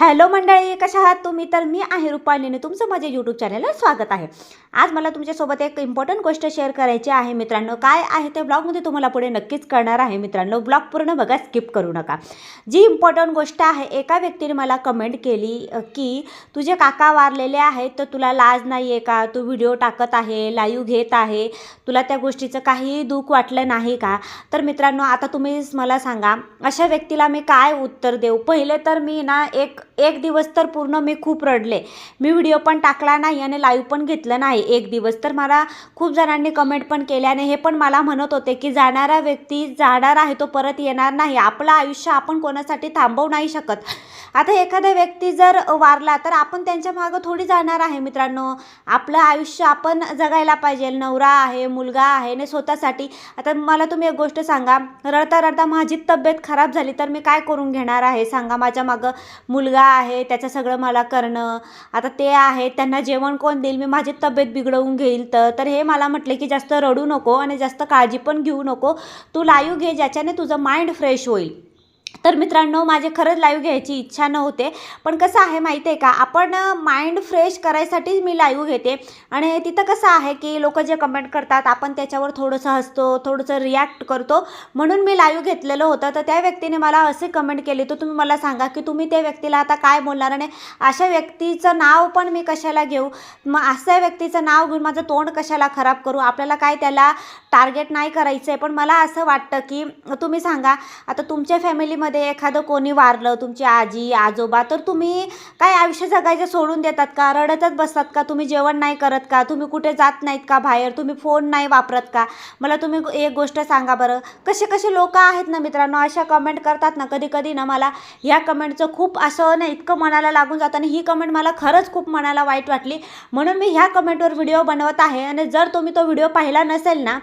Hello मंडळी कशा आहात तुम्ही? तर मी आहे रुपालीने. तुमचं माझ्या यूट्यूब चॅनलला स्वागत आहे. आज मला तुमच्यासोबत एक इम्पॉर्टंट गोष्ट शेअर करायची आहे मित्रांनो. काय आहे ते ब्लॉगमध्ये तुम्हाला पुढे नक्कीच कळणार आहे मित्रांनो. ब्लॉग पूर्ण बघा स्किप करू नका. जी इम्पॉर्टंट गोष्ट आहे एका व्यक्तीने मला कमेंट केली की तुझे काका वारलेले आहेत तर तुला लाज नाही आहे का? तू व्हिडिओ टाकत आहे लाईव्ह घेत आहे. तुला त्या गोष्टीचं काहीही दुःख वाटलं नाही का? तर मित्रांनो आता तुम्हीच मला सांगा अशा व्यक्तीला मी काय उत्तर देऊ? पहिले तर मी ना एक एक दिवस तर पूर्ण मी खूप रडले. मी व्हिडिओ पण टाकला नाही आणि लाईव्ह पण घेतलं नाही. एक दिवस. तर मला खूप जणांनी कमेंट पण केल्याने हे पण मला म्हणत होते की जाणारा व्यक्ती जाणार आहे तो परत येणार नाही. आपलं आयुष्य आपण कोणासाठी थांबवू नाही शकत. आता एखादा व्यक्ती जर वारला तर आपण त्यांच्या मागं थोडी जाणार आहे मित्रांनो. आपलं आयुष्य आपण जगायला पाहिजे. नवरा आहे मुलगा आहे आणि स्वतःसाठी. आता मला तुम्ही एक गोष्ट सांगा. रडता रडता माझी तब्येत खराब झाली तर मी काय करून घेणार आहे? सांगा माझ्या मागं. मुलगा आहे त्याचं सगळं मला करणं. आता ते आहे त्यांना जेवण कोण देईल? मी माझी तब्येत बिघडवून घेईल तर. तर हे मला म्हटले की जास्त रडू नको आणि जास्त काळजी पण घेऊ नको. तू लाईव्ह घे ज्याच्याने तुझं माइंड फ्रेश होईल. तर मित्रांनो माझे खरंच लाईव्ह घ्यायची इच्छा नव्हते पण कसं आहे माहिती आहे का आपण माइंड फ्रेश करायसाठीच मी लाईव्ह घेते. आणि तिथं कसं आहे की लोक जे कमेंट करतात आपण त्याच्यावर थोडंसं हसतो थोडंसं रिॲक्ट करतो. म्हणून मी लाईव्ह घेतलेलं होतं. तर त्या व्यक्तीने मला असे कमेंट केले तर तुम्ही मला सांगा की तुम्ही त्या व्यक्तीला आता काय बोलणार? आणि अशा व्यक्तीचं नाव पण मी कशाला घेऊ? मग अशा व्यक्तीचं नाव घेऊन माझं तोंड कशाला खराब करू? आपल्याला काय त्याला टार्गेट नाही करायचं आहे पण मला असं वाटतं की तुम्ही सांगा आता तुमच्या फॅमिली फॅमिलीमध्ये एखादं कोणी वारलं तुमची आजी आजोबा तर तुम्ही काय आयुष्य जगायचं सोडून देतात का? रडतच बसतात का? तुम्ही जेवण नाही करत का? तुम्ही कुठे जात नाहीत का बाहेर? तुम्ही फोन नाही वापरत का? मला तुम्ही एक गोष्ट सांगा बरं. कसे कसे लोक आहेत ना मित्रांनो अशा कमेंट करतात ना कधी कधी ना मला ह्या कमेंटचं खूप असं ना इतकं मनाला लागून जातं आणि ही कमेंट मला खरंच खूप मनाला वाईट वाटली. म्हणून मी ह्या कमेंटवर व्हिडिओ बनवत आहे आणि जर तुम्ही तो व्हिडिओ पाहिला नसेल ना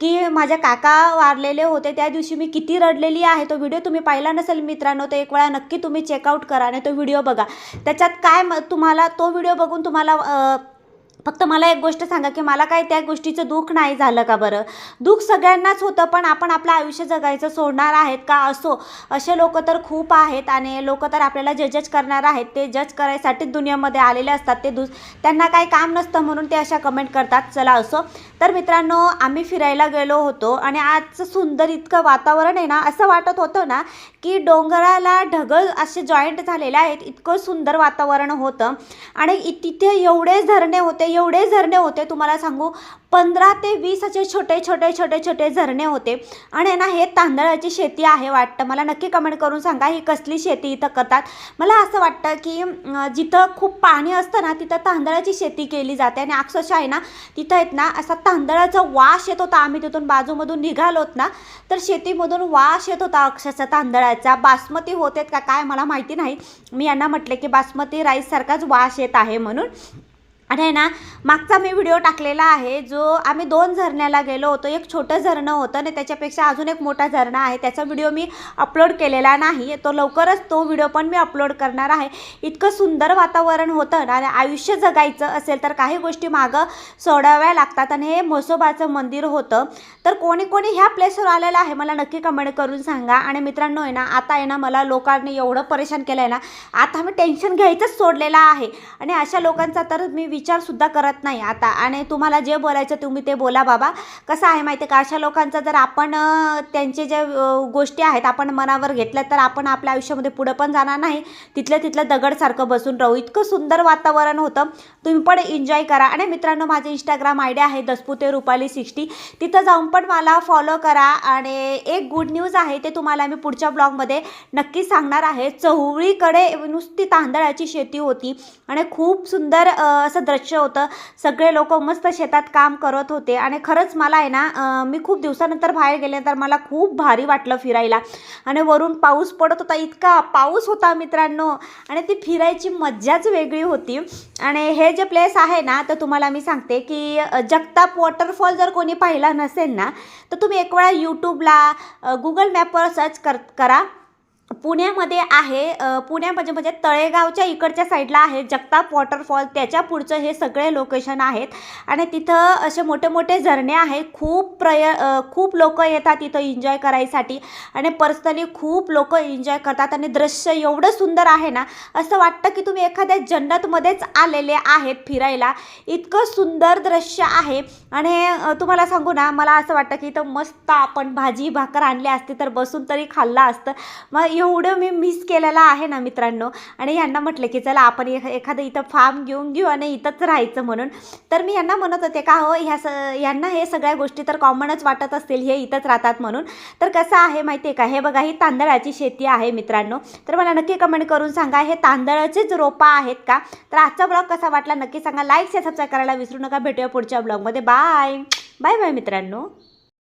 की माझ्या काका वारलेले होते त्या दिवशी मी किती रडलेली आहे तो व्हिडिओ तुम्ही पाहिला नसेल मित्रांनो तर एक वेळा नक्की तुम्ही चेकआउट करा आणि तो व्हिडिओ बघा. त्याच्यात काय म तुम्हाला तो व्हिडिओ बघून तुम्हाला फक्त मला एक गोष्ट सांगा की मला काय त्या गोष्टीचं दुःख नाही झालं का बरं? दुःख सगळ्यांनाच होतं पण आपण आपलं आयुष्य जगायचं सोडणार आहेत का? असो असे लोक तर खूप आहेत आणि लोक तर आपल्याला जे जज करणार आहेत ते जज करायसाठीच दुनियामध्ये आलेले असतात ते दु त्यांना काही काम नसतं म्हणून ते अशा कमेंट करतात. चला असो. तर मित्रांनो आम्ही फिरायला गेलो होतो आणि आजचं सुंदर इतकं वातावरण आहे ना असं वाटत होतं ना की डोंगराला ढगल असे जॉईंट झालेले आहेत इतकं सुंदर वातावरण होतं. आणि इ- तिथे एवढे झरणे होते एवढे झरणे होते तुम्हाला सांगू पंधरा ते वीस असे छोटे छोटे छोटे छोटे झरणे होते. आणि ना हे तांदळाची शेती आहे वाटतं. मला नक्की कमेंट करून सांगा ही कसली शेती इथं करतात. मला असं वाटतं की जिथं खूप पाणी असतं ना तिथं तांदळाची शेती केली जाते. आणि अक्षरशः आहे ना तिथं आहेत ना असा तांदळाचा वास येत होता. आम्ही तिथून बाजूमधून निघालोत ना तर शेतीमधून वास येत होता अक्षरशः तांदळाचा. बासमती होतेत का काय मला माहिती नाही. मी यांना म्हटले की बासमती राईससारखाच वास येत आहे म्हणून. आणि आहे ना मागचा मी व्हिडिओ टाकलेला आहे जो आम्ही दोन झरण्याला गेलो होतो. एक छोटं झरणं होतं आणि त्याच्यापेक्षा अजून एक मोठा झरणा आहे. त्याचा व्हिडिओ मी अपलोड केलेला नाही. तो लवकरच तो व्हिडिओ पण मी अपलोड करणार आहे. इतकं सुंदर वातावरण होतं ना आणि आयुष्य जगायचं असेल तर काही गोष्टी मागं सोडाव्या लागतात. आणि हे म्हसोबाचं मंदिर होतं. तर कोणी कोणी ह्या प्लेसवर आलेलं आहे मला नक्की कमेंट करून सांगा. आणि मित्रांनो आहे ना आता आहे ना मला लोकांनी एवढं परेशान केलं आहे ना आता मी टेन्शन घ्यायचंच सोडलेलं आहे. आणि अशा लोकांचा तर मी विचारसुद्धा करत नाही आता. आणि तुम्हाला जे बोलायचं तुम्ही ते बोला बाबा. कसं आहे माहिती आहे का? अशा लोकांचं जर आपण त्यांचे जे गोष्टी आहेत आपण मनावर घेतल्या तर आपण आपल्या आयुष्यामध्ये पुढं पण जाणार नाही. तिथल्या तिथलं दगडसारखं बसून राहू. इतकं सुंदर वातावरण होतं. तुम्ही पण एन्जॉय करा. आणि मित्रांनो माझे इंस्टाग्राम आय डी आहे दसपुते रुपाली सिक्स्टी. तिथं जाऊन पण मला फॉलो करा. आणि एक गुड न्यूज आहे ते तुम्हाला मी पुढच्या ब्लॉगमध्ये नक्की सांगणार आहे. चवळीकडे नुसती तांदळाची शेती होती. आणि खूप सुंदर असं दृश्य होतं. सगळे लोक मस्त शेतात काम करत होते. आणि खरंच मला आहे ना मी खूप दिवसानंतर बाहेर गेले तर मला खूप भारी वाटलं फिरायला. आणि वरून पाऊस पडत होता इतका पाऊस होता मित्रांनो. आणि ती फिरायची मज्जाच वेगळी होती. आणि हे जे प्लेस आहे ना तर तुम्हाला मी सांगते की जगताप वॉटरफॉल जर कोणी पाहिला नसेल ना तर तुम्ही एक वेळा यूट्यूबला गुगल मॅपवर सर्च कर करा. पुण्यामध्ये आहे पुण्या म्हणजे म्हणजे तळेगावच्या इकडच्या साईडला आहे जगताप वॉटरफॉल. त्याच्या पुढचं हे सगळे लोकेशन आहेत. आणि तिथं असे मोठे मोठे झरणे आहेत. खूप प्रय खूप लोक येतात तिथं एन्जॉय करायसाठी. आणि पर्सनली खूप लोक एन्जॉय करतात. आणि दृश्य एवढं सुंदर आहे ना असं वाटतं की तुम्ही एखाद्या जन्नतमध्येच आलेले आहेत फिरायला. इतकं सुंदर दृश्य आहे. आणि तुम्हाला सांगू ना मला असं वाटतं की इथं मस्त आपण भाजी भाकर आणली असते तर बसून तरी खाल्लं असतं. मग एवढं मी मिस केलेलं आहे ना मित्रांनो. आणि यांना म्हटलं की चला आपण एखादं इथं फार्म घेऊन घेऊ आणि इथंच राहायचं म्हणून. तर मी यांना म्हणत होते का हो ह्या स यांना हे सगळ्या गोष्टी तर कॉमनच वाटत असतील हे इथंच राहतात म्हणून. तर कसं आहे माहिती आहे का हे बघा ही तांदळाची शेती आहे मित्रांनो. तर मला नक्की कमेंट करून सांगा हे तांदळाचेच रोपं आहेत का? तर आजचा ब्लॉग कसा वाटला नक्की सांगा. लाईक शेअर सबस्क्राईब करायला विसरू नका. भेटूया पुढच्या ब्लॉगमध्ये बाय बाय बाय मित्रांनो.